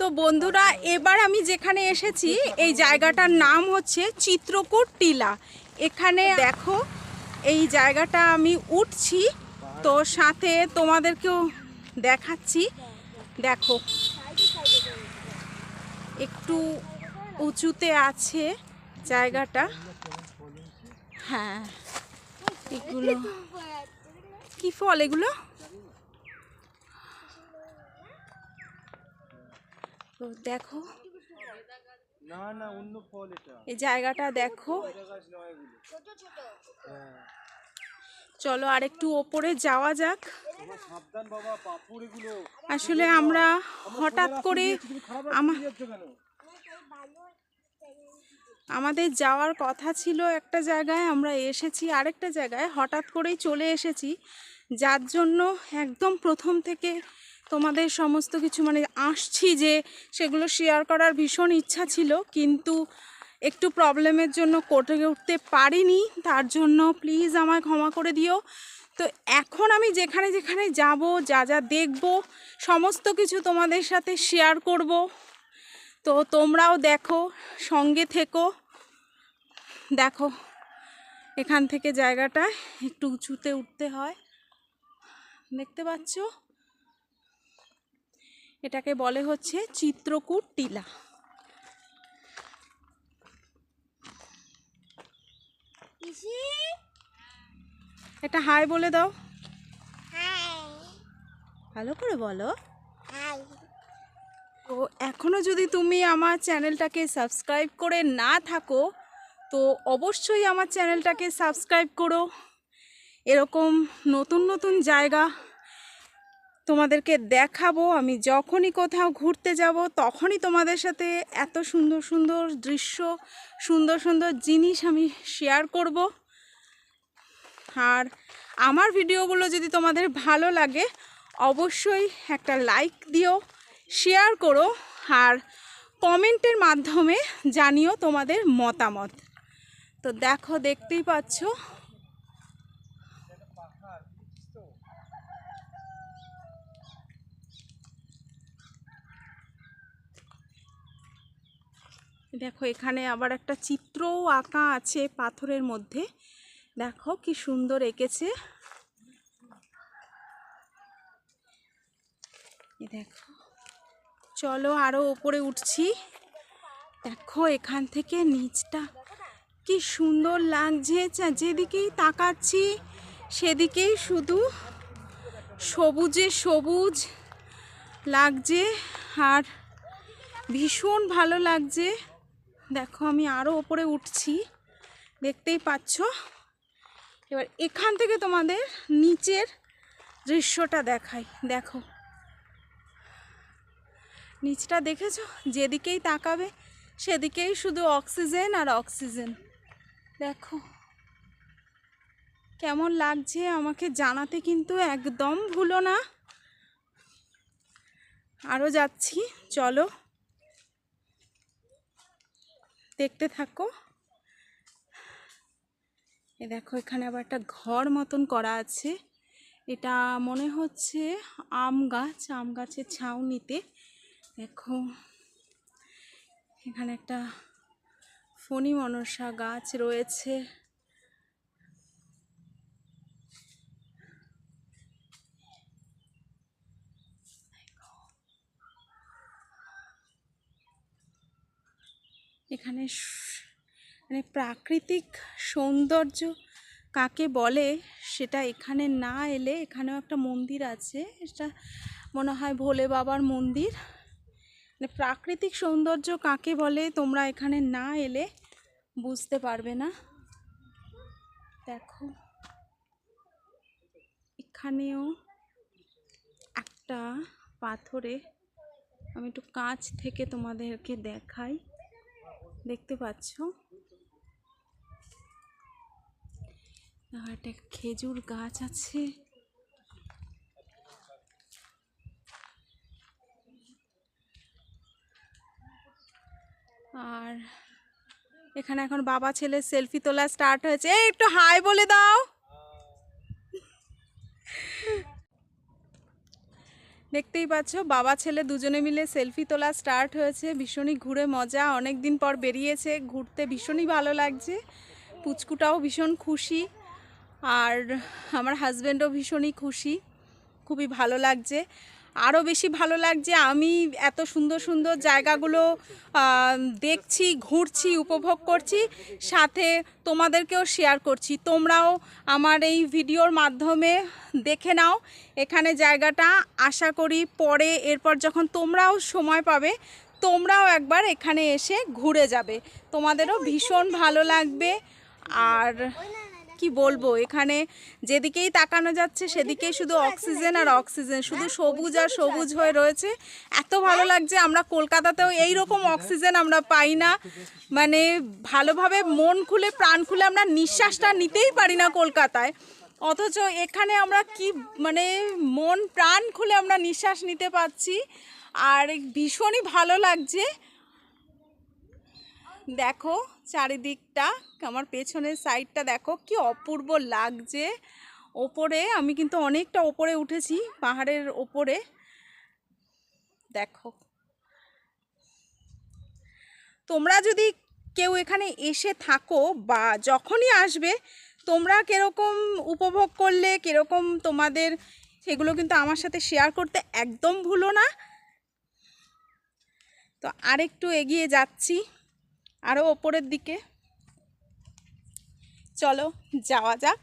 তো বন্ধুরা, এবার আমি যেখানে এসেছি, এই জায়গাটার নাম হচ্ছে চিত্রকূট টিলা। এখানে দেখো, এই জায়গাটা আমি উঠছি, তো সাথে তোমাদেরকেও দেখাচ্ছি। দেখো, একটু উঁচুতে আছে জায়গাটা। হ্যাঁ এগুলো কি ফল এগুলো? তো দেখো। না না অন্য ফল এটা। এই জায়গাটা দেখো। চলো আর একটু ওপরে যাওয়া যাক। আসলে আমরা হঠাৎ করে আমাদের যাওয়ার কথা ছিল একটা জায়গায় আমরা এসেছি আরেকটা জায়গায় হঠাৎ করেই চলে এসেছি। যার জন্য একদম প্রথম থেকে তোমাদের সমস্ত কিছু মানে আসছি যে সেগুলো শেয়ার করার ভীষণ ইচ্ছা ছিল, কিন্তু একটু প্রবলেমের জন্য কোর্টে উঠতে পারিনি, তার জন্য প্লিজ আমায় ক্ষমা করে দিও। তো এখন আমি যেখানে যেখানে যাব, যা যা দেখব, সমস্ত কিছু তোমাদের সাথে শেয়ার করব। তো তোমরাও দেখো, সঙ্গে থেকো। দেখো, এখান থেকে জায়গাটা একটু উঁচুতে উঠতে হয়। দেখতে পাচ্ছ? এটাকে বলে হচ্ছে চিত্রকূট টিলা। এটা হাই বলে দাও। ভালো করে বলো। তো এখনও যদি তুমি আমার চ্যানেলটাকে সাবস্ক্রাইব করে না থাকো তো অবশ্যই আমার চ্যানেলটাকে সাবস্ক্রাইব করো। এরকম নতুন নতুন জায়গা তোমাদেরকে দেখাবো, আমি যখনই কোথাও ঘুরতে যাব, তখনই তোমাদের সাথে এত সুন্দর সুন্দর দৃশ্য, সুন্দর সুন্দর জিনিস আমি শেয়ার করব। আর আমার ভিডিওগুলো যদি তোমাদের ভালো লাগে, অবশ্যই একটা লাইক দিও শেয়ার করো, আর কমেন্টের মাধ্যমে জানিও তোমাদের মতামত। তো দেখো, দেখতেই পাচ্ছ দেখো, এখানে আবার একটা চিত্রও আঁকা আছে পাথরের মধ্যে। দেখো কি সুন্দর এঁকেছে। দেখো, চলো আরও ওপরে উঠছি। দেখো, এখান থেকে নিচটা কি সুন্দর লাগছে। যেদিকেই তাকাচ্ছি, সেদিকেই শুধু সবুজে সবুজ লাগছে। আর ভীষণ ভালো লাগছে। দেখো, আমি আরও ওপরে উঠছি। দেখতেই পাচ্ছ? এবার এখান থেকে তোমাদের নিচের দৃশ্যটা দেখাই। দেখো। নিচটা দেখেছ? যেদিকেই তাকাবে, সেদিকেই শুধু অক্সিজেন আর অক্সিজেন। দেখো। কেমন লাগছে আমাকে জানাতে কিন্তু একদম ভুলো না। আরও যাচ্ছি, চলো। দেখতে থাকো। এ দেখো, এখানে আবার একটা ঘর মতন করা আছে। এটা মনে হচ্ছে আম গাছ, আম গাছের ছাউনিতে। দেখো, এখানে একটা ফণি মনসা গাছ রয়েছে। এখানে মানে প্রাকৃতিক সৌন্দর্য কাকে বলে সেটা এখানে না এলে এখানেও একটা মন্দির আছে। এটা মনে হয় ভোলে বাবার মন্দির। মানে প্রাকৃতিক সৌন্দর্য কাকে বলে তোমরা এখানে না এলে বুঝতে পারবে না। দেখো, এখানেও একটা পাথরে, আমি একটু কাছ থেকে তোমাদেরকে দেখাই। দেখতে পাচ্ছ? একটা খেজুর গাছ আছে। আর এখানে এখন বাবা ছেলে সেলফি তোলা স্টার্ট হয়েছে। এই একটু হাই বলে দাও। দেখতেই পাচ্ছ, বাবা, ছেলে দুজনে মিলে সেলফি তোলা স্টার্ট হয়েছে। ভীষণই ঘুরে মজা অনেক দিন পর বেরিয়েছে, ঘুরতে ভীষণই ভালো লাগছে। পুচকুটাও ভীষণ খুশি আর আমার হাজব্যান্ডও ভীষণই খুশি, খুবই ভালো লাগছে। আরও বেশি ভালো লাগছে। আমি এত সুন্দর সুন্দর জায়গাগুলো দেখছি, ঘুরছি, উপভোগ করছি, সাথে তোমাদেরকেও শেয়ার করছি। তোমরাও আমার এই ভিডিওর মাধ্যমে দেখে নাও এখানে জায়গাটা। আশা করি পরে, এরপর যখন তোমরাও সময় পাবে, তোমরাও একবার এখানে এসে ঘুরে যাবে। তোমাদেরও ভীষণ ভালো লাগবে। আর কি বলব? এখানে যেদিকেই তাকানো যাচ্ছে সেদিকেই শুধু অক্সিজেন আর অক্সিজেন। শুধু সবুজ আর সবুজ হয়ে রয়েছে। এত ভালো লাগছে আমরা কলকাতাতেও এই রকম অক্সিজেন আমরা পাই না। মানে ভালোভাবে মন খুলে প্রাণ খুলে আমরা নিঃশ্বাসটা নিতেই পারি না কলকাতায়। অথচ এখানে আমরা কি মানে মন প্রাণ খুলে আমরা নিঃশ্বাস নিতে পারছি আর ভীষণই ভালো লাগছে। দেখো চারিদিকটা, আমার পেছনের সাইডটা দেখো, কি অপূর্ব লাগছে। ওপরে, আমি কিন্তু অনেকটা ওপরে উঠেছি, পাহাড়ের ওপরে। দেখো। তোমরা যদি কেউ এখানে এসে থাকো বা যখনই আসবে, তোমরা কীরকম উপভোগ করলে, কীরকম তোমাদের, সেগুলো কিন্তু আমার সাথে শেয়ার করতে একদম ভুলো না। তো আরেকটু এগিয়ে যাচ্ছি। আরও ওপরের দিকে। চলো যাওয়া যাক।